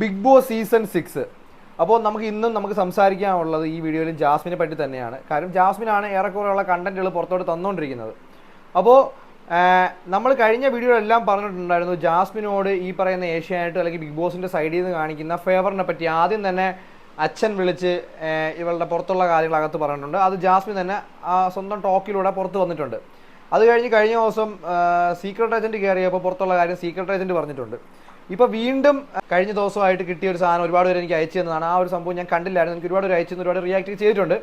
Big boss season six അപ്പോൾ നമുക്ക് ഇന്നും നമുക്ക് സംസാരിക്കാനുള്ളത് ഈ വീഡിയോയിൽ ജാസ്മിനെ പറ്റി തന്നെയാണ്. കാരണം ജാസ്മിനാണ് ഏറെക്കുറെയുള്ള കണ്ടന്റുകൾ പുറത്തോട്ട് തന്നുകൊണ്ടിരിക്കുന്നത് അപ്പോൾ നമ്മൾ കഴിഞ്ഞ വീഡിയോയിലെല്ലാം പറഞ്ഞിട്ടുണ്ടായിരുന്നു ജാസ്മിനോട് ഈ പറയുന്ന ഏഷ്യാനായിട്ട് അല്ലെങ്കിൽ ബിഗ് ബോസിന്റെ സൈഡിൽ നിന്ന് കാണിക്കുന്ന ഫേവറിനെ പറ്റി ആദ്യം തന്നെ അച്ഛൻ വിളിച്ച് ഇവളുടെ പുറത്തുള്ള കാര്യങ്ങൾ അകത്ത് പറഞ്ഞിട്ടുണ്ട്. അത് ജാസ്മിൻ തന്നെ സ്വന്തം ടോക്കിലൂടെ പുറത്ത് വന്നിട്ടുണ്ട്. അത് കഴിഞ്ഞ് കഴിഞ്ഞ ദിവസം സീക്രട്ട് ഏജന്റ് കയറിയപ്പോൾ പുറത്തുള്ള കാര്യം സീക്രട്ട് ഏജന്റ് പറഞ്ഞിട്ടുണ്ട്. ഇപ്പൊ വീണ്ടും കഴിഞ്ഞ ദിവസമായിട്ട് കിട്ടിയ ഒരു സാധനം ഒരുപാട് പേര് എനിക്ക് അയച്ചു തന്നതാണ്. ആ ഒരു സംഭവം ഞാൻ കണ്ടില്ലായിരുന്നു. എനിക്ക് ഒരുപാട് പേര് അയച്ചു ഒരുപാട് റിയാക്ട് ചെയ്തിട്ടുണ്ട്.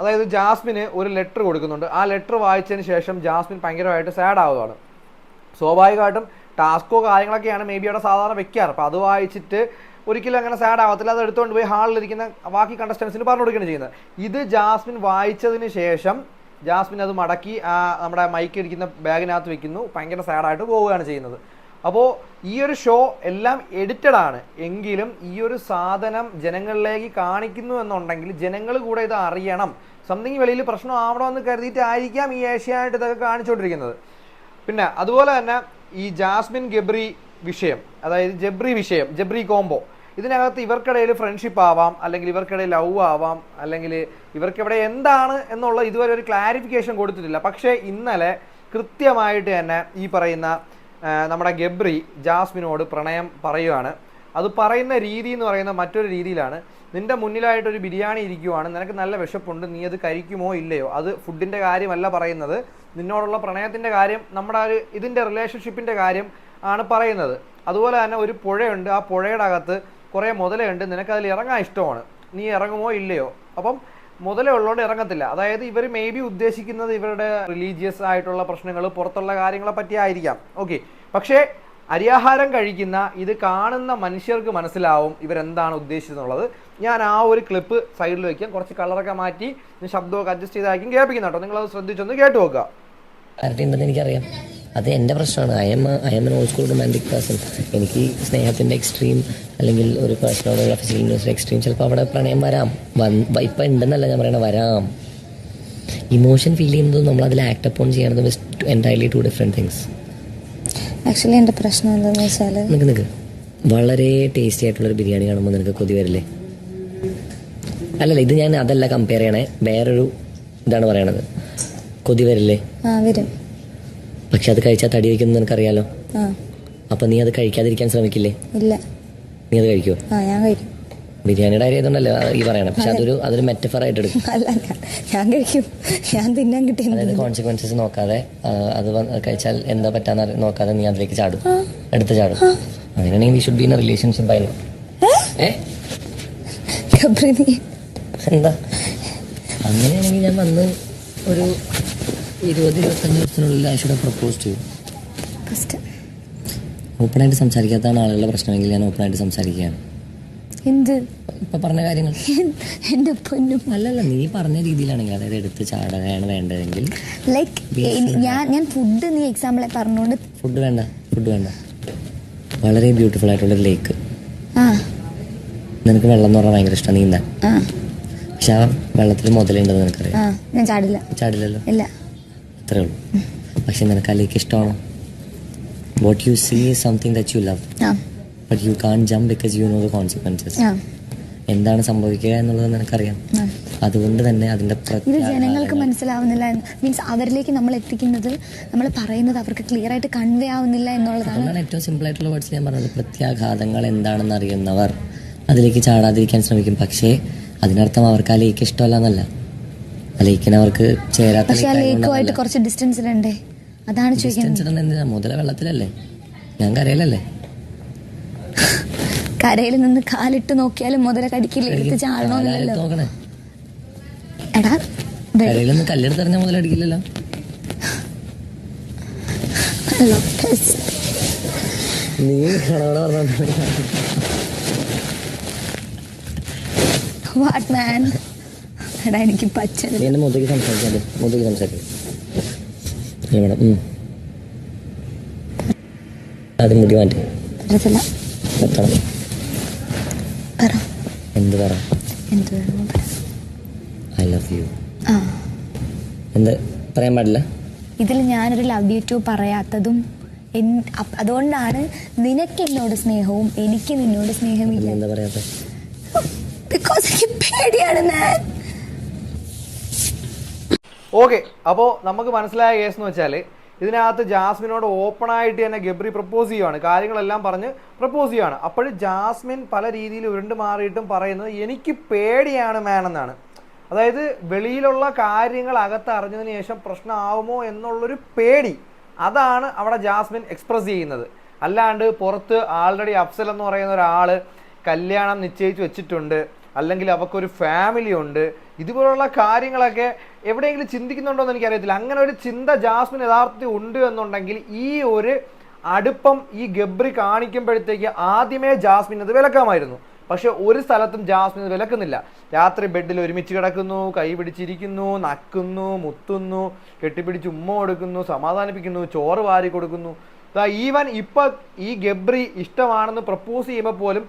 അതായത് ജാസ്മിന് ഒരു ലെറ്റർ കൊടുക്കുന്നുണ്ട്. ആ ലെറ്റർ വായിച്ചതിന് ശേഷം ജാസ്മിൻ ഭയങ്കരമായിട്ട് സാഡ് ആവുകയാണ്. സ്വാഭാവികമായിട്ടും ടാസ്കോ കാര്യങ്ങളൊക്കെയാണ് മേ ബി അവിടെ സാധാരണ വെക്കാറ്. അപ്പോൾ അത് വായിച്ചിട്ട് ഒരിക്കലും അങ്ങനെ സാഡ് ആവത്തില്ല. അത് എടുത്തുകൊണ്ട് പോയി ഹാളിലിരിക്കുന്ന ബാക്കി കണ്ടസ്റ്റൻസിന് പറഞ്ഞു കൊടുക്കുകയാണ് ചെയ്യുന്നത്. ഇത് ജാസ്മിൻ വായിച്ചതിന് ശേഷം ജാസ്മിൻ അത് മടക്കി നമ്മുടെ മൈക്ക് ഇരിക്കുന്ന ബാഗിനകത്ത് വെക്കുന്നു. ഭയങ്കര സാഡായിട്ട് പോവുകയാണ് ചെയ്യുന്നത്. അപ്പോൾ ഈ ഒരു ഷോ എല്ലാം എഡിറ്റഡ് ആണ്. എങ്കിലും ഈ ഒരു സാധനം ജനങ്ങളിലേക്ക് കാണിക്കുന്നു എന്നുണ്ടെങ്കിൽ ജനങ്ങൾ കൂടെ ഇത് അറിയണം. സംതിങ് വെളിയിൽ പ്രശ്നം ആവണമെന്ന് കരുതിയിട്ടായിരിക്കാം ഈ ഏഷ്യാനായിട്ട് ഇതൊക്കെ കാണിച്ചുകൊണ്ടിരിക്കുന്നത്. പിന്നെ അതുപോലെ തന്നെ ഈ ജാസ്മിൻ ഗബ്രി വിഷയം അതായത് ജബ്രി വിഷയം ജബ്രി കോംബോ ഇതിനകത്ത് ഇവർക്കിടയിൽ ഫ്രണ്ട്ഷിപ്പ് ആവാം അല്ലെങ്കിൽ ഇവർക്കിടയിൽ ലവ് ആവാം അല്ലെങ്കിൽ ഇവർക്കിവിടെ എന്താണ് എന്നുള്ള ഇതുവരെ ഒരു ക്ലാരിഫിക്കേഷൻ കൊടുത്തിട്ടില്ല. പക്ഷേ ഇന്നലെ കൃത്യമായിട്ട് തന്നെ ഈ പറയുന്ന നമ്മുടെ ഗബ്രി ജാസ്മിനോട് പ്രണയം പറയുകയാണ് അത് പറയുന്ന രീതി എന്ന് പറയുന്ന മറ്റൊരു രീതിയിലാണ്. നിന്റെ മുന്നിലായിട്ടൊരു ബിരിയാണി ഇരിക്കുവാണ്. നിനക്ക് നല്ല വിശപ്പുണ്ട്. നീ അത് കഴിക്കുമോ ഇല്ലയോ? അത് ഫുഡിന്റെ കാര്യമല്ല പറയുന്നത്. നിന്നോടുള്ള പ്രണയത്തിന്റെ കാര്യം നമ്മുടെ ഒരു ഇതിന്റെ റിലേഷൻഷിപ്പിന്റെ കാര്യം ആണ് പറയുന്നത്. അതുപോലെ തന്നെ ഒരു പുഴയുണ്ട്. ആ പുഴയുടെ അകത്ത് കുറേ മുതലുണ്ട് നിനക്കതിൽ ഇറങ്ങാൻ ഇഷ്ടമാണ്. നീ ഇറങ്ങുമോ ഇല്ലയോ? അപ്പം മുതലേ ഉള്ളതുകൊണ്ട് ഇറങ്ങത്തില്ല. അതായത് ഇവർ മേ ബി ഉദ്ദേശിക്കുന്നത് ഇവരുടെ റിലീജിയസ് ആയിട്ടുള്ള പ്രശ്നങ്ങൾ പുറത്തുള്ള കാര്യങ്ങളെ പറ്റി ആയിരിക്കാം. ഓക്കെ പക്ഷേ അരിയാഹാരം കഴിക്കുന്ന ഇത് കാണുന്ന മനുഷ്യർക്ക് മനസ്സിലാവും ഇവരെന്താണ് ഉദ്ദേശിച്ചതെന്നുള്ളത് ഞാൻ ആ ഒരു ക്ലിപ്പ് സൈഡിൽ വയ്ക്കാം കുറച്ച് കളറൊക്കെ മാറ്റി ശബ്ദമൊക്കെ അഡ്ജസ്റ്റ് ചെയ്തായിരിക്കും കേൾപ്പിക്കുന്ന കേട്ടോ. നിങ്ങളത് ശ്രദ്ധിച്ചൊന്ന് കേട്ടു നോക്കുക. അത് എന്റെ പ്രശ്നമാണ്. I'm I'm an old school romantic person എനിക്ക് സ്നേഹത്തിന്റെ എക്സ്ട്രീം അല്ലെങ്കിൽ ഒരു പേഴ്സണോടുള്ള ഫിസിക്കൽ ഇൻട്രസ്റ്റ് എക്സ്ട്രീം ചിലപ്പോൾ അവിടെ പ്രണയം വരാം. വൻ ഇപ്പം ഉണ്ടെന്നല്ല ഞാൻ പറയണത്. വരാം. ഇമോഷൻ ഫീൽ ചെയ്യുന്നത് നമ്മൾ അതിൽ act upon ചെയ്യണതും is entirely two different things actually എന്റെ പ്രശ്നം എന്താണെന്ന് വെച്ചാൽ നിങ്ങൾക്ക് നിങ്ങൾക്ക് വളരെ ടേസ്റ്റി ആയിട്ടുള്ളൊരു ബിരിയാണി കാണുമ്പോൾ നിനക്ക് കൊതി വരില്ലേ? അല്ലല്ല ഇത് ഞാൻ അതല്ല കമ്പയർ ചെയ്യണേ. വേറൊരു ഇതാണ് പറയണത്. കൊതി വരില്ലേ? ആ വരും. പക്ഷെ അത് കഴിച്ചാൽ തടി വയ്ക്കുന്നത് നിനക്കറിയാലോ? അപ്പൊ നീ അത് കഴിക്കാതിരിക്കാൻ ശ്രമിക്കില്ലേ? ഇല്ല. നീ അത് കഴിക്കുമോ ആ ഞാൻ കഴിക്കും. ബിരിയാണിയുടെ കാര്യം ആയതുകൊണ്ടല്ലോ ഈ പറയണം. പക്ഷെ അതൊരു അതൊരു മെറ്റഫർ ആയിട്ട് എടുക്കും. അല്ല ഞാൻ കഴിക്കും. ഞാൻ തിന്നാൻ കിട്ടിയത് അതായത് കോൺസിക്വൻസസ് നോക്കാതെ അത് കഴിച്ചാൽ എന്താ പറ്റാന്ന് നോക്കാതെ നീ അതിലേക്ക് ചാടും. എടുത്ത് ചാടും. അങ്ങനെയാണെങ്കിൽ we should be in relationship നീ. എന്താ? അങ്ങനെയാണെങ്കിൽ ഞാൻ വന്ന് ഒരു ഇരുപത് ഇരുപത്തഞ്ച് ദിവസത്തിനുള്ളിൽ ആയിഷയുടെ പ്രപ്പോസ് ചെയ്യും. ഓപ്പണായിട്ട് സംസാരിക്കാത്താണ് ആളുകളുടെ പ്രശ്നമെങ്കിൽ ഞാൻ ഓപ്പണായിട്ട് സംസാരിക്കുകയാണ്. എന്ത്? ഇപ്പൊ പറഞ്ഞ കാര്യങ്ങൾ. എന്റെ പൊന്നും. അല്ലല്ല നീ പറഞ്ഞ രീതിയിലാണെങ്കിൽ അതായത് എടുത്ത് ചാടാനാണ് വേണ്ടതെങ്കിൽ. ലൈക്ക് ഞാൻ ഞാൻ ഫുഡ് നീ എക്സാമ്പിൾ പറഞ്ഞുകൊണ്ട് ഫുഡ് വേണ്ട ഫുഡ് വേണ്ട. വളരെ ബ്യൂട്ടിഫുൾ ആയിട്ടുള്ള ലേക്ക് നിനക്ക് വെള്ളം എന്ന് പറഞ്ഞാൽ ഭയങ്കര ഇഷ്ടമാണ് നീന്താൻ. പക്ഷെ ആ വെള്ളത്തിൽ മുതലുണ്ടെന്ന് നിനക്കറിയാം. ഞാൻ ചാടില്ല. ചാടില്ലല്ലോ. ഇല്ല. അത്രേ ഉള്ളൂ. പക്ഷെ നിനക്ക് അല്ലേക്ക് ഇഷ്ടമാണോ? What you see something do you love but you can jump because you know the consequences എന്താണ് സംഭവിക്കുക എന്നുള്ളത് നിനക്കറിയാം. അതുകൊണ്ട് തന്നെ അതിന്റെ ഇത് ജനങ്ങൾക്ക് മനസ്സിലാവുന്നില്ല. മീൻസ് അവരിലേക്ക് നമ്മൾ എത്തിക്കുന്നത് നമ്മൾ പറയുന്നത് അവർക്ക് ക്ലിയർ ആയിട്ട് കൺവേ ആവുന്നില്ല എന്നുള്ളതാണ്. ഏറ്റവും സിമ്പിൾ ആയിട്ടുള്ള വേർഡ്സ് ഞാൻ പറഞ്ഞത്. പ്രത്യാഘാതങ്ങൾ എന്താണെന്ന് അറിയുന്നവർ അതിലേക്ക് ചാടാതിരിക്കാൻ ശ്രമിക്കും. പക്ഷേ അതിനർത്ഥം അവർക്ക് അല്ലേക്ക് ലേക്ക് ഇഷ്ടമല്ല എന്നല്ല. ആ ലേക്കിന് അവർക്ക് ചേരാത്ത പക്ഷെ ആ ലേക്കുമായിട്ട്. കുറച്ച് ഡിസ്റ്റൻസിലുണ്ടേ അതാണ് ചോദിക്കുന്നത്. മുതല വെള്ളത്തിലല്ലേ? ഞാൻ കരയിലല്ലേ? കരയിൽ നിന്ന് കാലിട്ട് നോക്കിയാലും മുതല കടിക്കില്ല. എടുത്ത് ചാടണോ എടാ കരയിൽ നിന്ന് കല്ലെടുത്തെറിഞ്ഞ മുതലടിക്കില്ലല്ലോ. നീ വാട്ട് മാൻ എടാ എനിക്ക് എന്നെ സംസാരിക്കും. അത് മുടി മാറ്റി. പറ്റത്തില്ല നിർത്തണം. പറ. എന്ത് പറ? എന്ത് ഐ ലവ് യു. എന്ത് പറയാൻ പാടില്ല? ഇതിൽ ഞാനൊരു ലവ് യു ടു പറയാത്തതും അതുകൊണ്ടാണ് നിനക്ക് എന്നോട് സ്നേഹവും എനിക്ക് നിന്നോട് സ്നേഹമില്ല. എന്താ പറയാത്ത ബിക്കോസ് എനിക്ക് പേടിയാണ് ഞാൻ ഓക്കെ അപ്പോൾ നമുക്ക് മനസ്സിലായ കേസ് എന്ന് വെച്ചാൽ ഇതിനകത്ത് ജാസ്മിനോട് ഓപ്പൺ ആയിട്ട് തന്നെ ഗബ്രി പ്രപ്പോസ് ചെയ്യുവാണ്. കാര്യങ്ങളെല്ലാം പറഞ്ഞ് പ്രപ്പോസ് ചെയ്യുവാണ്. അപ്പോൾ ജാസ്മിൻ പല രീതിയിൽ ഉരുണ്ട് മാറിയിട്ടും പറയുന്നത് എനിക്ക് പേടിയാണ് മാൻ എന്നാണ്. അതായത് വെളിയിലുള്ള കാര്യങ്ങൾ അകത്ത് അറിഞ്ഞതിന് ശേഷം പ്രശ്നമാവുമോ എന്നുള്ളൊരു പേടി. അതാണ് അവിടെ ജാസ്മിൻ എക്സ്പ്രസ് ചെയ്യുന്നത്. അല്ലാണ്ട് പുറത്ത് ആൾറെഡി അഫ്സൽ എന്ന് പറയുന്ന ഒരാൾ കല്യാണം നിശ്ചയിച്ച് വെച്ചിട്ടുണ്ട്. അല്ലെങ്കിൽ അവർക്കൊരു ഫാമിലി ഉണ്ട്. ഇതുപോലുള്ള കാര്യങ്ങളൊക്കെ എവിടെയെങ്കിലും ചിന്തിക്കുന്നുണ്ടോ എന്ന് എനിക്കറിയത്തില്ല. അങ്ങനെ ഒരു ചിന്ത ജാസ്മിൻ യഥാർത്ഥത്തിൽ ഉണ്ട് എന്നുണ്ടെങ്കിൽ ഈ ഒരു അടുപ്പം ഈ ഗബ്രി കാണിക്കുമ്പോഴത്തേക്ക് ആദ്യമേ ജാസ്മിൻ അത് വിലക്കാമായിരുന്നു. പക്ഷെ ഒരു സ്ഥലത്തും ജാസ്മിൻ വിലക്കുന്നില്ല. രാത്രി ബെഡിൽ ഒരുമിച്ച് കിടക്കുന്നു കൈ പിടിച്ചിരിക്കുന്നു നക്കുന്നു മുത്തുന്നു കെട്ടിപ്പിടിച്ച് ഉമ്മ കൊടുക്കുന്നു സമാധാനിപ്പിക്കുന്നു ചോറ് വാരി കൊടുക്കുന്നു. ഈവൻ ഇപ്പൊ ഈ ഗബ്രി ഇഷ്ടമാണെന്ന് പ്രപ്പോസ് ചെയ്യുമ്പോൾ പോലും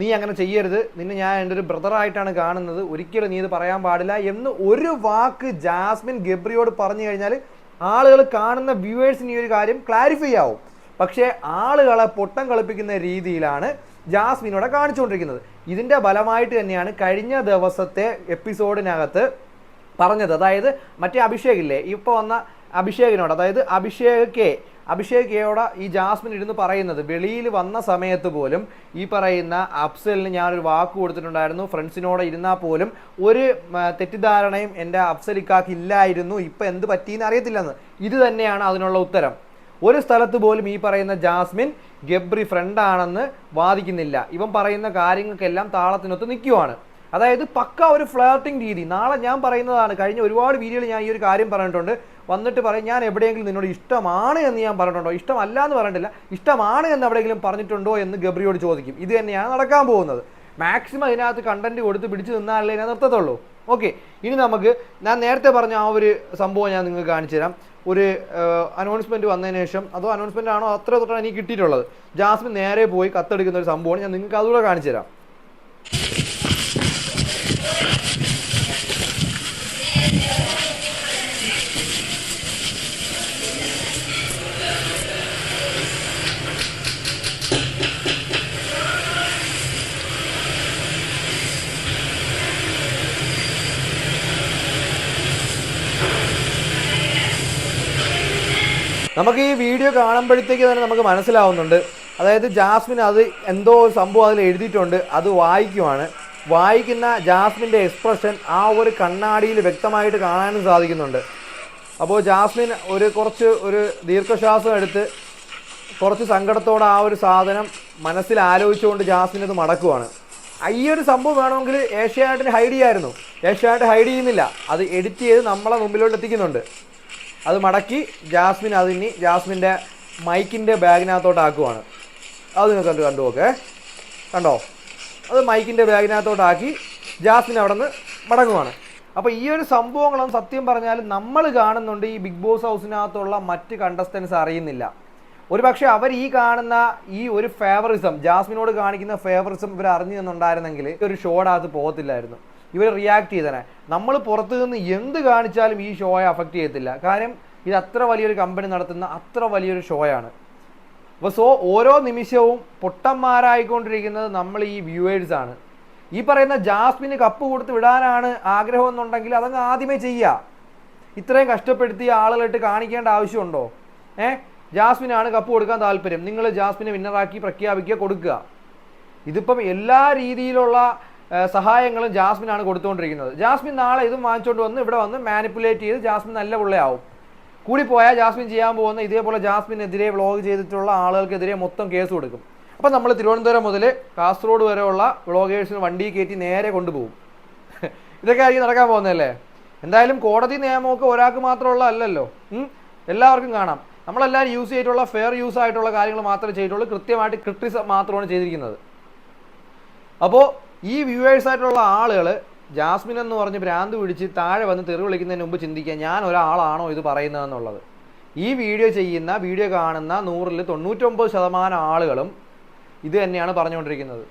നീ അങ്ങനെ ചെയ്യരുത്. നിന്നെ ഞാൻ എന്റെ ഒരു ബ്രദറായിട്ടാണ് കാണുന്നത്. ഒരിക്കലും നീ ഇത് പറയാൻ പാടില്ല എന്ന് ഒരു വാക്ക് ജാസ്മിൻ ഗബ്രിയോട് പറഞ്ഞു കഴിഞ്ഞാൽ ആളുകൾ കാണുന്ന വ്യൂവേഴ്സിന് ഈ ഒരു കാര്യം ക്ലാരിഫൈ ആവും. പക്ഷേ ആളുകളെ പൊട്ടം കളിപ്പിക്കുന്ന രീതിയിലാണ് ജാസ്മിനോടെ കാണിച്ചുകൊണ്ടിരിക്കുന്നത്. ഇതിന്റെ ഫലമായിട്ട് തന്നെയാണ് കഴിഞ്ഞ ദിവസത്തെ എപ്പിസോഡിനകത്ത് പറഞ്ഞത്. അതായത് മറ്റേ അഭിഷേകില്ലേ ഇപ്പോൾ വന്ന അഭിഷേകിനോട് അതായത് അഭിഷേക് കെ അഭിഷേക് ഈ ജാസ്മിൻ ഇരുന്ന് പറയുന്നത് വെളിയിൽ വന്ന സമയത്ത് പോലും ഈ പറയുന്ന അഫ്സലിന് ഞാനൊരു വാക്ക് കൊടുത്തിട്ടുണ്ടായിരുന്നു. ഫ്രണ്ട്സിനോട് ഇരുന്നാൽ പോലും ഒരു തെറ്റിദ്ധാരണയും എന്റെ അഫ്സലിക്കാക്ക് ഇല്ലായിരുന്നു. ഇപ്പം എന്ത് പറ്റിയെന്ന് അറിയത്തില്ലെന്ന്. ഇത് തന്നെയാണ് അതിനുള്ള ഉത്തരം. ഒരു സ്ഥലത്ത് പോലും ഈ പറയുന്ന ജാസ്മിൻ ഗബ്രി ഫ്രണ്ടാണെന്ന് വാദിക്കുന്നില്ല. ഇവൻ പറയുന്ന കാര്യങ്ങൾക്കെല്ലാം താളത്തിനൊത്ത് നിൽക്കുവാണ്. അതായത് പക്ക ഒരു ഫ്ലേർട്ടിംഗ് രീതി. നാളെ ഞാൻ പറയുന്നതാണ്. കഴിഞ്ഞ ഒരുപാട് വീഡിയോയിൽ ഞാൻ ഈ ഒരു കാര്യം പറഞ്ഞിട്ടുണ്ട്. വന്നിട്ട് പറയും ഞാൻ എവിടെയെങ്കിലും നിന്നോട് ഇഷ്ടമാണ് എന്ന് ഞാൻ പറഞ്ഞിട്ടുണ്ടോ? ഇഷ്ടമല്ല എന്ന് പറഞ്ഞിട്ടില്ല. ഇഷ്ടമാണ് എന്ന് എവിടെയെങ്കിലും പറഞ്ഞിട്ടുണ്ടോ എന്ന് ഗബ്രിയോട് ചോദിക്കും. ഇത് തന്നെയാണ് നടക്കാൻ പോകുന്നത്. മാക്സിമം ഇതിനകത്ത് കണ്ടന്റ് കൊടുത്ത് പിടിച്ചു നിന്നാലേ ഞാൻ നിർത്തത്തുള്ളൂ. ഓക്കെ ഇനി നമുക്ക് ഞാൻ നേരത്തെ പറഞ്ഞ ആ ഒരു സംഭവം ഞാൻ നിങ്ങൾക്ക് കാണിച്ചു തരാം. ഒരു അനൗൺസ്മെന്റ് വന്നതിന് ശേഷം അതോ അനൗൺസ്മെന്റ് ആണോ അത്ര തൊട്ടാണ് എനിക്ക് കിട്ടിയിട്ടുള്ളത്. ജാസ്മിൻ നേരെ പോയി കത്തെടുക്കുന്ന ഒരു സംഭവമാണ് ഞാൻ നിങ്ങൾക്ക് അതുകൂടെ കാണിച്ചു തരാം. നമുക്ക് ഈ വീഡിയോ കാണുമ്പോഴത്തേക്ക് തന്നെ നമുക്ക് മനസ്സിലാവുന്നുണ്ട്. അതായത് ജാസ്മിൻ അത് എന്തോ സംഭവം അതിൽ എഴുതിയിട്ടുണ്ട്. അത് വായിക്കുവാണ്. വായിക്കുന്ന ജാസ്മിന്റെ എക്സ്പ്രഷൻ ആ ഒരു കണ്ണാടിയിൽ വ്യക്തമായിട്ട് കാണാനും സാധിക്കുന്നുണ്ട്. അപ്പോൾ ജാസ്മിൻ ഒരു കുറച്ച് ഒരു ദീർഘശ്വാസം എടുത്ത് കുറച്ച് സങ്കടത്തോടെ ആ ഒരു സാധനം മനസ്സിൽ ആലോചിച്ചുകൊണ്ട് ജാസ്മിൻ അത് മടക്കുവാണ്. ഈ ഒരു സംഭവം വേണമെങ്കിൽ ഏഷ്യാനെറ്റിന് ഹൈഡ് ചെയ്യായിരുന്നു. ഏഷ്യാനെറ്റ് ഹൈഡ് ചെയ്യുന്നില്ല. അത് എഡിറ്റ് ചെയ്ത് നമ്മളെ മുമ്പിലോട്ട് എത്തിക്കുന്നുണ്ട്. അത് മടക്കി ജാസ്മിൻ അതിനി ജാസ്മിന്റെ മൈക്കിന്റെ ബാഗിനകത്തോട്ട് ആക്കുവാണ്. അത് നിങ്ങൾ കണ്ടു കണ്ടു നോക്കേ. കണ്ടോ? അത് മൈക്കിന്റെ ബാഗിനകത്തോട്ടാക്കി ജാസ്മിൻ അവിടെ നിന്ന് മടങ്ങുവാണ്. അപ്പോൾ ഈ ഒരു സംഭവങ്ങളും സത്യം പറഞ്ഞാൽ നമ്മൾ കാണുന്നുണ്ട് ഈ ബിഗ് ബോസ് ഹൗസിനകത്തുള്ള മറ്റ് കണ്ടസ്റ്റൻസ് അറിയുന്നില്ല. ഒരു പക്ഷേ അവർ ഈ കാണുന്ന ഈ ഒരു ഫേവറിസം ജാസ്മിനോട് കാണിക്കുന്ന ഫേവറിസം ഇവർ അറിഞ്ഞു തന്നുണ്ടായിരുന്നെങ്കിൽ ഈ ഒരു ഷോടകത്ത് പോകത്തില്ലായിരുന്നു. ഇവർ റിയാക്ട് ചെയ്തനെ. നമ്മൾ പുറത്തു നിന്ന് എന്ത് കാണിച്ചാലും ഈ ഷോയെ അഫക്റ്റ് ചെയ്യത്തില്ല. കാര്യം ഇത് അത്ര വലിയൊരു കമ്പനി നടത്തുന്ന അത്ര വലിയൊരു ഷോയാണ് അപ്പോൾ സോ ഓരോ നിമിഷവും പൊട്ടന്മാരായിക്കൊണ്ടിരിക്കുന്നത് നമ്മൾ ഈ വ്യൂവേഴ്സ് ആണ്. ഈ പറയുന്ന ജാസ്മിന് കപ്പ് കൊടുത്ത് വിടാനാണ് ആഗ്രഹം എന്നുണ്ടെങ്കിൽ അതങ്ങ് ആദ്യമേ ചെയ്യുക. ഇത്രയും കഷ്ടപ്പെടുത്തി ആളുകളായിട്ട് കാണിക്കേണ്ട ആവശ്യമുണ്ടോ? ഏ? ജാസ്മിനാണ് കപ്പ് കൊടുക്കാൻ താല്പര്യം. നിങ്ങൾ ജാസ്മിനെ വിന്നറാക്കി പ്രഖ്യാപിക്കുക കൊടുക്കുക. ഇതിപ്പം എല്ലാ രീതിയിലുള്ള സഹായങ്ങളും ജാസ്മിനാണ് കൊടുത്തുകൊണ്ടിരിക്കുന്നത് ജാസ്മിൻ നാളെ ഇതും വാങ്ങിച്ചുകൊണ്ട് വന്ന് ഇവിടെ വന്ന് മാനിപ്പുലേറ്റ് ചെയ്ത് ജാസ്മിൻ നല്ല പിള്ളയാവും. കൂടിപ്പോയാൽ ജാസ്മിൻ ചെയ്യാൻ പോകുന്ന ഇതേപോലെ ജാസ്മിനെതിരെ വ്ളോഗ് ചെയ്തിട്ടുള്ള ആളുകൾക്കെതിരെ മൊത്തം കേസ് കൊടുക്കും. അപ്പം നമ്മൾ തിരുവനന്തപുരം മുതൽ കാസർഗോഡ് വരെയുള്ള വ്ളോഗേഴ്സിന് വണ്ടി കയറ്റി നേരെ കൊണ്ടുപോകും. ഇതൊക്കെ ആയിരിക്കും നടക്കാൻ പോകുന്നതല്ലേ? എന്തായാലും കോടതി നിയമമൊക്കെ ഒരാൾക്ക് മാത്രമുള്ള അല്ലല്ലോ. എല്ലാവർക്കും കാണാം. നമ്മളെല്ലാവരും യൂസ് ചെയ്തിട്ടുള്ള ഫെയർ യൂസ് ആയിട്ടുള്ള കാര്യങ്ങൾ മാത്രമേ ചെയ്തിട്ടുള്ളൂ. കൃത്യമായിട്ട് ക്രിട്ടിസം മാത്രമാണ് ചെയ്തിരിക്കുന്നത്. അപ്പോൾ ഈ വ്യൂവേഴ്സ് ആയിട്ടുള്ള ആളുകൾ ജാസ്മിൻ എന്ന് പറഞ്ഞ് ഭ്രാന്ത് പിടിച്ച് താഴെ വന്ന് തെറി വിളിക്കുന്നതിന് മുമ്പ് ചിന്തിക്കുക ഞാൻ ഒരാളാണോ ഇത് പറയുന്നതെന്നുള്ളത്. ഈ വീഡിയോ ചെയ്യുന്ന വീഡിയോ കാണുന്ന നൂറിൽ തൊണ്ണൂറ്റൊമ്പത് ശതമാനം ആളുകളും ഇത് തന്നെയാണ് പറഞ്ഞുകൊണ്ടിരിക്കുന്നത്.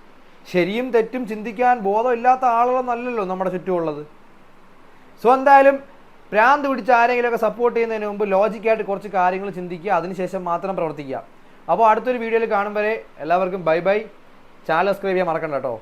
ശരിയും തെറ്റും ചിന്തിക്കാൻ ബോധമില്ലാത്ത ആളുകളൊന്നല്ലല്ലോ നമ്മുടെ ചുറ്റുമുള്ളത്. സോ എന്തായാലും ഭ്രാന്ത് പിടിച്ച് ആരെങ്കിലുമൊക്കെ സപ്പോർട്ട് ചെയ്യുന്നതിന് മുമ്പ് ലോജിക്കായിട്ട് കുറച്ച് കാര്യങ്ങൾ ചിന്തിക്കുക അതിനുശേഷം മാത്രം പ്രവർത്തിക്കുക. അപ്പോൾ അടുത്തൊരു വീഡിയോയിൽ കാണും വരെ എല്ലാവർക്കും ബൈ ബൈ ചാനൽ സബ്സ്ക്രൈബ് ചെയ്യാൻ മറക്കണ്ട കേട്ടോ.